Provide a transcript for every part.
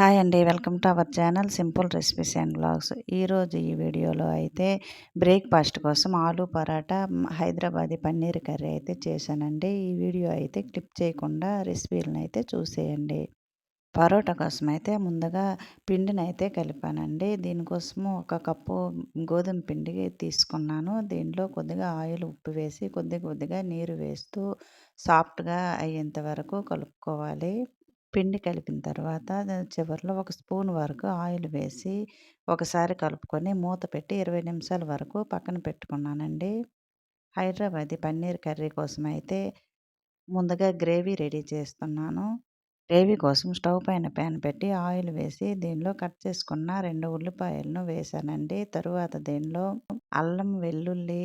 Hi అండి. Welcome to our channel simple recipes and blogs ఈరోజు ఈ వీడియోలో అయితే బ్రేక్ఫాస్ట్ కోసం ఆలు పరాటా హైదరాబాదీ పన్నీర్ కర్రీ అయితే చేశానండి. ఈ వీడియో అయితే క్లిప్ చేయకుండా రెసిపీలను అయితే చూసేయండి. పరోటా కోసం అయితే ముందుగా పిండిని అయితే కలిపానండి. దీనికోసము ఒక కప్పు గోధుమ పిండి తీసుకున్నాను. దీంట్లో కొద్దిగా ఆయిల్ ఉప్పు వేసి కొద్ది కొద్దిగా నీరు వేస్తూ సాఫ్ట్గా అయ్యేంత వరకు కలుపుకోవాలి. పిండి కలిపిన తర్వాత చివరిలో ఒక స్పూన్ వరకు ఆయిల్ వేసి ఒకసారి కలుపుకొని మూత పెట్టి ఇరవై నిమిషాల వరకు పక్కన పెట్టుకున్నానండి. హైదరాబాదీ పన్నీర్ కర్రీ కోసం అయితే ముందుగా గ్రేవీ రెడీ చేస్తున్నాను. గ్రేవీ కోసం స్టవ్ పైన ప్యాన్ పెట్టి ఆయిల్ వేసి దీనిలో కట్ చేసుకున్న రెండు ఉల్లిపాయలను వేసానండి. తరువాత దీనిలో అల్లం వెల్లుల్లి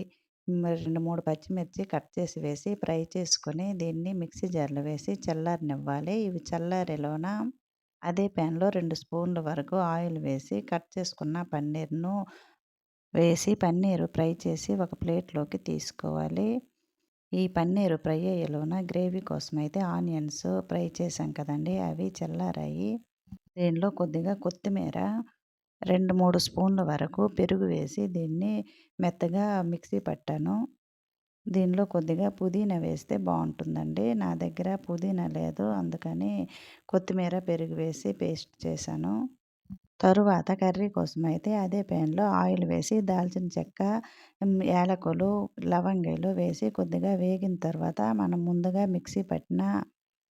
రెండు మూడు పచ్చిమిర్చి కట్ చేసి వేసి ఫ్రై చేసుకొని దీన్ని మిక్సీ జార్లో వేసి చల్లారనివ్వాలి. ఇవి చల్లారేలోన అదే ప్యాన్లో రెండు స్పూన్ల వరకు ఆయిల్ వేసి కట్ చేసుకున్న పన్నీర్ను వేసి పన్నీరు ఫ్రై చేసి ఒక ప్లేట్లోకి తీసుకోవాలి. ఈ పన్నీరు ఫ్రై అయ్యేలోన గ్రేవీ కోసం అయితే ఆనియన్స్ ఫ్రై చేసాం కదండి అవి చల్లారాయి. దీనిలో కొద్దిగా కొత్తిమీర రెండు మూడు స్పూన్ల వరకు పెరుగు వేసి దీన్ని మెత్తగా మిక్సీ పట్టాను. దీనిలో కొద్దిగా పుదీనా వేస్తే బాగుంటుందండి. నా దగ్గర పుదీనా లేదు అందుకని కొత్తిమీర పెరుగు వేసి పేస్ట్ చేశాను. తరువాత కర్రీ కోసం అయితే అదే ప్యాన్లో ఆయిల్ వేసి దాల్చిన చెక్క యాలకులు లవంగాలు వేసి కొద్దిగా వేగిన తర్వాత మనం ముందుగా మిక్సీ పట్టిన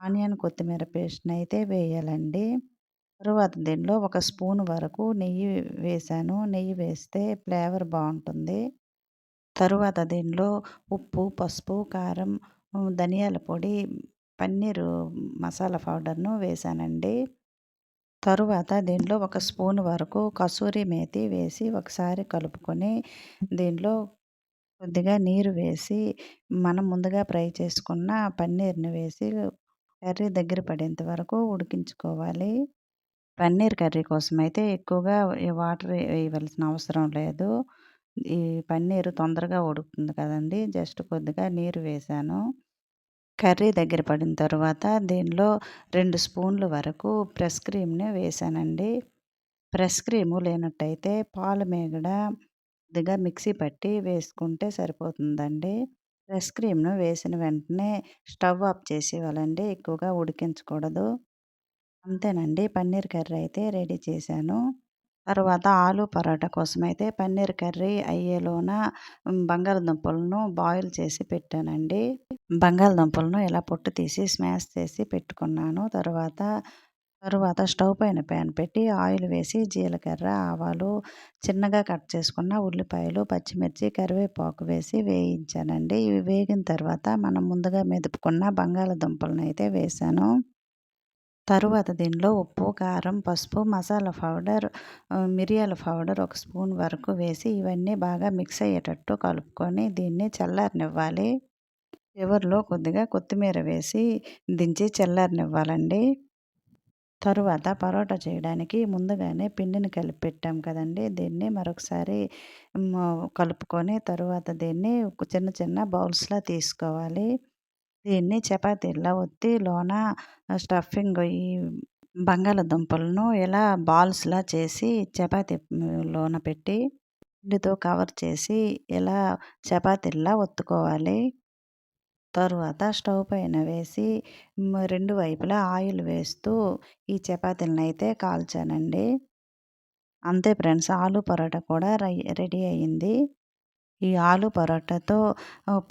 ఆనియన్ కొత్తిమీర పేస్ట్ని అయితే వేయాలండి. తరువాత దీనిలో ఒక స్పూన్ వరకు నెయ్యి వేసాను. నెయ్యి వేస్తే ఫ్లేవర్ బాగుంటుంది. తరువాత దీనిలో ఉప్పు పసుపు కారం ధనియాల పొడి పన్నీరు మసాలా పౌడర్ను వేసానండి. తరువాత దీనిలో ఒక స్పూన్ వరకు కసూరి మేతి వేసి ఒకసారి కలుపుకొని దీనిలో కొద్దిగా నీరు వేసి మనం ముందుగా ఫ్రై చేసుకున్న పన్నీర్ని వేసి కర్రీ దగ్గర పడేంత వరకు ఉడికించుకోవాలి. పన్నీర్ కర్రీ కోసం అయితే ఎక్కువగా వాటర్ వేయవలసిన అవసరం లేదు. ఈ పన్నీరు తొందరగా ఉడుకుతుంది కదండి. జస్ట్ కొద్దిగా నీరు వేసాను. కర్రీ దగ్గర పడిన తర్వాత దీనిలో రెండు స్పూన్ల వరకు ప్రెస్ క్రీమ్ని వేసానండి. ప్రెస్ క్రీము లేనట్టయితే పాలు మేగడ కొద్దిగా మిక్సీ పట్టి వేసుకుంటే సరిపోతుందండి. ప్రెస్ క్రీమ్ను వేసిన వెంటనే స్టవ్ ఆఫ్ చేసేవాలండి ఎక్కువగా ఉడికించకూడదు. అంతేనండి. పన్నీర్ కర్రీ అయితే రెడీ చేశాను. తర్వాత ఆలు పరోటా కోసం అయితే పన్నీర్ కర్రీ అయ్యేలోన బంగాళదుంపలను బాయిల్ చేసి పెట్టానండి. బంగాళదుంపలను ఇలా పొట్టు తీసి స్మాష్ చేసి పెట్టుకున్నాను. తర్వాత తరువాత స్టవ్ పైన ప్యాన్ పెట్టి ఆయిల్ వేసి జీలకర్ర ఆవాలు చిన్నగా కట్ చేసుకున్న ఉల్లిపాయలు పచ్చిమిర్చి కరివేపాకు వేసి వేయించానండి. ఇవి వేగిన తర్వాత మనం ముందుగా మెదుపుకున్న బంగాళదుంపలను అయితే వేసాను తరువాత దీనిలో ఉప్పు కారం పసుపు మసాలా పౌడర్ మిరియాల పౌడర్ ఒక స్పూన్ వరకు వేసి ఇవన్నీ బాగా మిక్స్ అయ్యేటట్టు కలుపుకొని దీన్ని చల్లారనివ్వాలి. చివరిలో కొద్దిగా కొత్తిమీర వేసి దించి చల్లారనివ్వాలండి. తరువాత పరోటా చేయడానికి ముందుగానే పిండిని కలిపి పెట్టాం కదండి. దీన్ని మరొకసారి కలుపుకొని తరువాత దీన్ని చిన్న చిన్న బౌల్స్లా తీసుకోవాలి. దీన్ని? చపాతీలా ఒత్తి లోన స్టఫింగ్ ఈ బంగాళదుంపలను ఇలా బాల్స్లా చేసి చపాతీ లోన పెట్టి పిండితో కవర్ చేసి ఇలా చపాతీల్లా ఒత్తుకోవాలి? తరువాత స్టవ్ పైన వేసి రెండు వైపులా ఆయిల్ వేస్తూ ఈ చపాతీలను అయితే కాల్చానండి. అంతే ఫ్రెండ్స్ ఆలు పరోటా కూడా రెడీ అయ్యింది. ఈ ఆలు పరోటాతో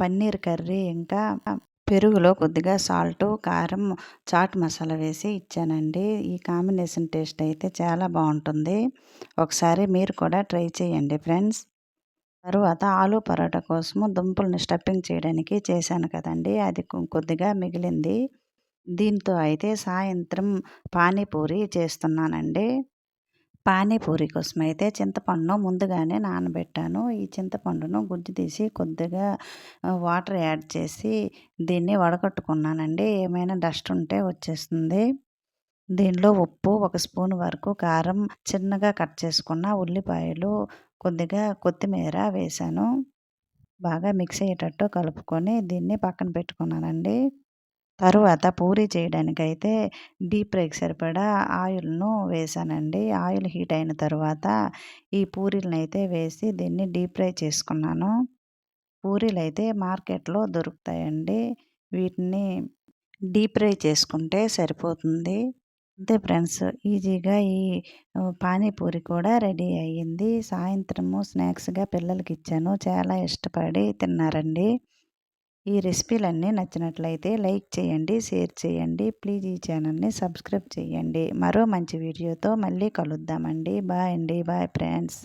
పన్నీర్ కర్రీ ఇంకా పెరుగులో కొద్దిగా సాల్ట్ కారం చాట్ మసాలా వేసి ఇచ్చానండి. ఈ కాంబినేషన్ టేస్ట్ అయితే చాలా బాగుంటుంది. ఒకసారి మీరు కూడా ట్రై చేయండి ఫ్రెండ్స్. తరువాత ఆలు పరోటా కోసము దుంపలను స్టఫింగ్ చేయడానికి చేశాను కదండి. అది కొద్దిగా మిగిలింది. దీంతో అయితే సాయంత్రం పానీపూరి చేస్తున్నానండి. పానీపూరి కోసం అయితే చింతపండును ముందుగానే నానబెట్టాను. ఈ చింతపండును గుజ్జు తీసి కొద్దిగా వాటర్ యాడ్ చేసి దీన్ని వడకట్టుకున్నానండి ఏమైనా డస్ట్ ఉంటే వచ్చేస్తుంది. దీనిలో ఉప్పు ఒక స్పూన్ వరకు కారం చిన్నగా కట్ చేసుకున్న ఉల్లిపాయలు కొద్దిగా కొత్తిమీర వేసాను బాగా మిక్స్ అయ్యేటట్టు కలుపుకొని దీన్ని పక్కన పెట్టుకున్నానండి. తరువాత పూరి చేయడానికైతే డీప్ ఫ్రైకి సరిపడా ఆయిల్ను వేసానండి. ఆయిల్ హీట్ అయిన తర్వాత ఈ పూరీలను అయితే వేసి దీన్ని డీప్ ఫ్రై చేసుకున్నాను. పూరీలు అయితే మార్కెట్లో దొరుకుతాయండి. వీటిని డీప్ ఫ్రై చేసుకుంటే సరిపోతుంది. అంతే ఫ్రెండ్స్ ఈజీగా ఈ పానీపూరి కూడా రెడీ అయ్యింది. సాయంత్రము స్నాక్స్గా పిల్లలకి ఇచ్చాను చాలా ఇష్టపడి తిన్నారండి. ఈ రెసిపీలన్నీ నచ్చినట్లయితే లైక్ చేయండి షేర్ చేయండి. ప్లీజ్ ఈ ఛానల్ని సబ్స్క్రైబ్ చేయండి. మరో మంచి వీడియోతో మళ్ళీ కలుద్దామండి. బాయ్ అండి. Bye friends.